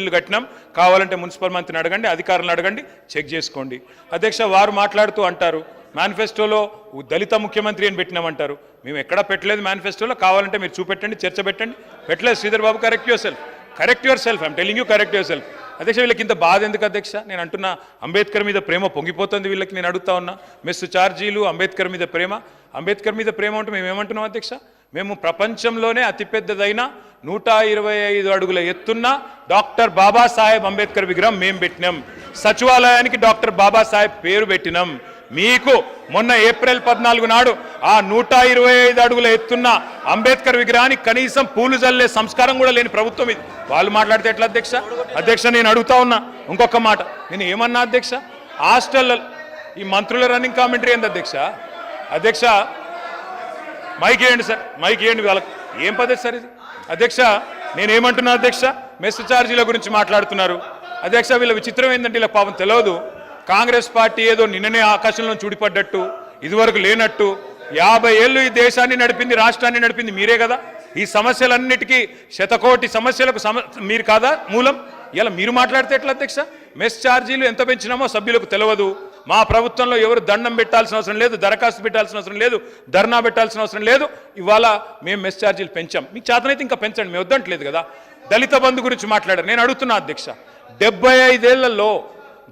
ఇల్లు కట్టినాం. కావాలంటే మున్సిపల్ మంత్రిని అడగండి అధికారులను అడగండి చెక్ చేసుకోండి. అధ్యక్ష వారు మాట్లాడుతూ అంటారు మేనిఫెస్టోలో దళిత ముఖ్యమంత్రి అని పెట్టినామంటారు. మేము ఎక్కడ పెట్టలేదు మేనిఫెస్టోలో కావాలంటే మీరు చూపెట్టండి చర్చ పెట్టండి. పెట్టలేదు Sridhar Babu correct yourself correct yourself I'm telling you correct yourself అధ్యక్ష వీళ్ళకి ఇంత బాధ ఎందుకు అధ్యక్ష? నేను అంటున్నా అంబేద్కర్ మీద ప్రేమ పొంగిపోతుంది వీళ్ళకి నేను అడుగుతా ఉన్నా. మెస్సు చార్జీలు అంబేద్కర్ మీద ప్రేమ. అంబేద్కర్ మీద ప్రేమ అంటే మేము ఏమంటున్నాం అధ్యక్ష? మేము ప్రపంచంలోనే అతిపెద్దదైన నూట ఇరవై ఐదు అడుగుల ఎత్తున్న డాక్టర్ బాబాసాహెబ్ అంబేద్కర్ విగ్రహం మేము పెట్టినాం. సచివాలయానికి డాక్టర్ బాబాసాహెబ్ పేరు పెట్టినాం. మీకు మొన్న ఏప్రిల్ పద్నాలుగు నాడు ఆ నూట ఇరవై ఐదు అడుగుల ఎత్తున్న అంబేద్కర్ విగ్రహానికి కనీసం పూలు జల్లే సంస్కారం కూడా లేని ప్రభుత్వం ఇది. వాళ్ళు మాట్లాడితే ఎట్లా అధ్యక్ష? అధ్యక్ష నేను అడుగుతా ఉన్నా. ఇంకొక మాట. నేను ఏమన్నా అధ్యక్ష? హాస్టల్ ఈ మంత్రుల రన్నింగ్ కామెంటరీ ఏంది అధ్యక్ష? అధ్యక్ష మైక్ ఇవ్వండి సార్. మైక్ ఇవ్వండి వాళ్ళకి. ఏం పద్ధతి సార్ ఇది? అధ్యక్ష నేనేమంటున్నా అధ్యక్ష? మెస్ ఛార్జీల గురించి మాట్లాడుతున్నారు. అధ్యక్ష వీళ్ళ విచిత్రం ఏంటంటే ఇలా పాపం తెలియదు కాంగ్రెస్ పార్టీ ఏదో నిన్ననే ఆకాశంలో చూడిపడ్డట్టు ఇదివరకు లేనట్టు యాభై ఏళ్ళు ఈ దేశాన్ని నడిపింది రాష్ట్రాన్ని నడిపింది మీరే కదా? ఈ సమస్యలన్నిటికీ శతకోటి సమస్యలకు సమ మీరు కాదా మూలం? ఇలా మీరు మాట్లాడితే ఎట్లా అధ్యక్ష? మెస్ ఛార్జీలు ఎంత పెంచినామో సభ్యులకు తెలియదు మా ప్రభుత్వంలో ఎవరు దండం పెట్టాల్సిన అవసరం లేదు దరఖాస్తు పెట్టాల్సిన అవసరం లేదు ధర్నా పెట్టాల్సిన అవసరం లేదు. ఇవాళ మేము మెస్ ఛార్జీలు పెంచాం. మీకు చేతనైతే ఇంకా పెంచండి మేము వద్దంటలేదు కదా. దళిత బంధు గురించి మాట్లాడారు. నేను అడుగుతున్నా అధ్యక్ష డెబ్బై ఐదేళ్ళలో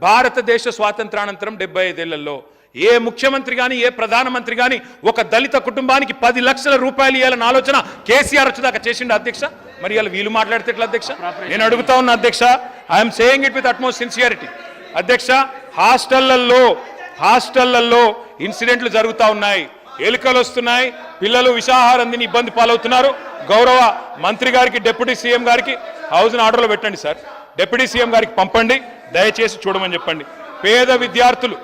భారతదేశ స్వాతంత్రానంతరం డెబ్బై ఐదేళ్ళలో ఏ ముఖ్యమంత్రి కానీ ఏ ప్రధానమంత్రి కానీ ఒక దళిత కుటుంబానికి పది లక్షల రూపాయలు ఇవ్వాలన్న ఆలోచన కేసీఆర్ వచ్చేదాకా చేసిండు అధ్యక్ష? మరి ఇలా వీళ్ళు మాట్లాడితే ఎట్లా అధ్యక్ష? నేను అడుగుతా ఉన్నా అధ్యక్ష I'm saying it with utmost sincerity అధ్యక్ష హాస్టళ్ళలో హాస్టళ్ళలో ఇన్సిడెంట్లు జరుగుతూ ఉన్నాయి. ఎలుకలు వస్తున్నాయి పిల్లలు విషాహారం తిని ఇబ్బంది పాలవుతున్నారు. గౌరవ మంత్రి గారికి డిప్యూటీ సీఎం గారికి హౌస్ ఆర్డర్లో పెట్టండి సార్. డిప్యూటీ సీఎం గారికి పంపండి దయచేసి చూడమని చెప్పండి. పేద విద్యార్థులు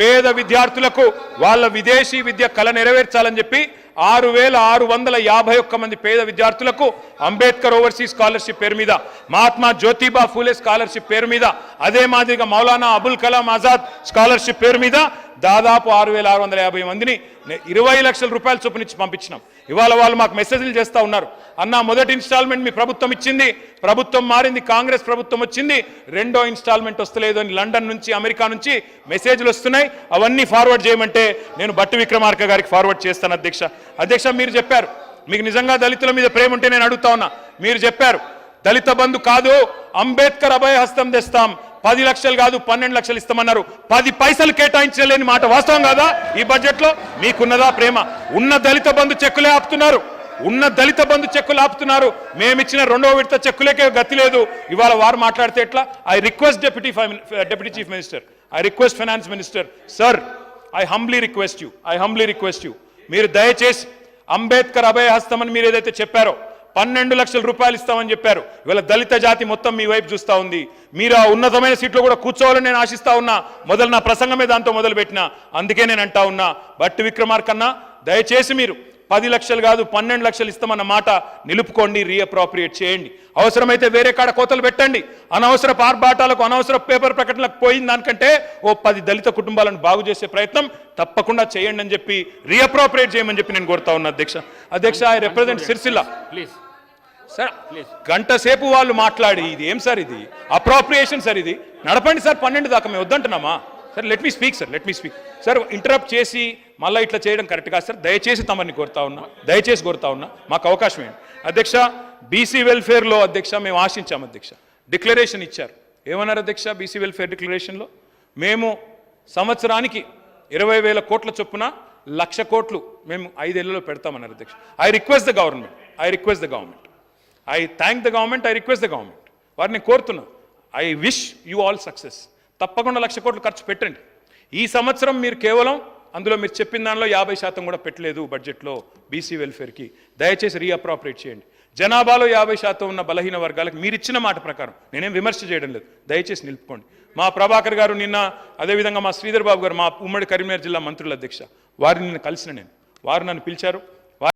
పేద విద్యార్థులకు వాళ్ళ విదేశీ విద్య కళ నెరవేర్చాలని చెప్పి ఆరు వేల ఆరు వందల యాభై ఒక్క మంది పేద విద్యార్థులకు అంబేద్కర్ ఓవర్సీస్ స్కాలర్షిప్ పేరు మీద మహాత్మా జ్యోతిబా ఫూలే స్కాలర్షిప్ పేరు మీద అదే మాదిరిగా మౌలానా అబుల్ కలాం ఆజాద్ స్కాలర్షిప్ పేరు మీద దాదాపు ఆరు వేల ఆరు వందల యాభై మందిని ఇరవై లక్షల రూపాయల చొప్పునిచ్చి పంపించినాం. ఇవాళ వాళ్ళు మాకు మెసేజ్లు చేస్తూ ఉన్నారు. అన్న మొదటి ఇన్స్టాల్మెంట్ మీ ప్రభుత్వం ఇచ్చింది. ప్రభుత్వం మారింది కాంగ్రెస్ ప్రభుత్వం వచ్చింది. రెండో ఇన్స్టాల్మెంట్ వస్తలేదు అని లండన్ నుంచి అమెరికా నుంచి మెసేజ్లు వస్తున్నాయి. అవన్నీ ఫార్వర్డ్ చేయమంటే నేను బట్టి విక్రమార్క గారికి ఫార్వర్డ్ చేస్తాను అధ్యక్ష. అధ్యక్ష మీరు చెప్పారు. మీకు నిజంగా దళితుల మీద ప్రేమ ఉంటే నేను అడుగుతా ఉన్నా. మీరు చెప్పారు. దళిత బంధు కాదు అంబేద్కర్ అభయ హస్తం తెస్తాం. పది లక్షలు కాదు పన్నెండు లక్షలు ఇస్తామన్నారు. పది పైసలు కేటాయించలేని మాట వాస్తవం కాదా? ఈ బడ్జెట్లో మీకున్నదా ప్రేమ? ఉన్న దళిత బంధు చెక్కులే ఆపుతున్నారు. ఉన్న దళిత బంధు చెక్కులు ఆపుతున్నారు. మేమిచ్చిన రెండవ విడత చెక్కులకే గతి లేదు. ఇవాళ వారు మాట్లాడితే ఎట్లా? I request deputy deputy chief minister I request finance minister sir I humbly request you I humbly request you మీరు దయచేసి అంబేద్కర్ అభయహస్తం అని మీరు ఏదైతే చెప్పారో పన్నెండు లక్షల రూపాయలు ఇస్తామని చెప్పారు. ఇవాళ దళిత జాతి మొత్తం మీ వైపు చూస్తా ఉంది. మీరు ఆ ఉన్నతమైన సీట్లో కూడా కూర్చోవాలని నేను ఆశిస్తా ఉన్నా. మొదలు నా ప్రసంగమే దాంతో మొదలుపెట్టిన. అందుకే నేను అంటా ఉన్నా. బట్టి విక్రమార్కన్నా దయచేసి మీరు పది లక్షలు కాదు పన్నెండు లక్షలు ఇస్తామన్న మాట నిలుపుకోండి రీఅప్రాప్రియేట్ చేయండి. అవసరమైతే వేరే కాడ కోతలు పెట్టండి. అనవసర ఆర్భాటాలకు అనవసర పేపర్ ప్రకటనలకు పోయిన దానికంటే ఓ పది దళిత కుటుంబాలను బాగు చేసే ప్రయత్నం తప్పకుండా చేయండి అని చెప్పి రీఅప్రాప్రియేట్ చేయమని చెప్పి నేను కోరుతా ఉన్నా అధ్యక్ష. అధ్యక్ష I represent Sircilla. Please sir గంట సేపు వాళ్ళు మాట్లాడి ఇది ఏం సార్ ఇది? అప్రాప్రియేషన్ సార్ ఇది? నడపండి సార్ పన్నెండు దాకా మేము వద్దంటున్నామా? Sir let me speak sir let me speak sir interrupt చేసి మళ్ళీ ఇట్లా చేయడం కరెక్ట్ కాదు సార్ దయచేసి తమని కోరుతా ఉన్నా దయచేసి కోరుతా ఉన్నా మాకు అవకాశం ఏంటి అధ్యక్ష బీసీ వెల్ఫేర్లో అధ్యక్ష మేము ఆశించాం అధ్యక్ష. డిక్లరేషన్ ఇచ్చారు. ఏమన్నారు అధ్యక్ష బీసీ వెల్ఫేర్ డిక్లరేషన్లో మేము సంవత్సరానికి ఇరవై వేల కోట్ల చొప్పున లక్ష కోట్లు మేము ఐదేళ్ళలో పెడతామన్నారు అధ్యక్ష. I request the government I request the government I thank the government I request the government వారిని కోరుతున్నా. I wish you all success తప్పకుండా లక్ష కోట్లు ఖర్చు పెట్టండి. ఈ సంవత్సరం మీరు కేవలం అందులో మీరు చెప్పిన దానిలో యాభై శాతం కూడా పెట్టలేదు బడ్జెట్లో బీసీ వెల్ఫేర్కి. దయచేసి రీఅప్రాపరేట్ చేయండి. జనాభాలో యాభై శాతం ఉన్న బలహీన వర్గాలకు మీరు ఇచ్చిన మాట ప్రకారం నేనేం విమర్శ చేయడం లేదు. దయచేసి నిలుపుకోండి. మా ప్రభాకర్ గారు నిన్న అదేవిధంగా మా శ్రీధర్ బాబు గారు మా ఉమ్మడి కరీంనగర్ జిల్లా మంత్రుల అధ్యక్ష వారిని నిన్న కలిసిన నేను. వారు నన్ను పిలిచారు.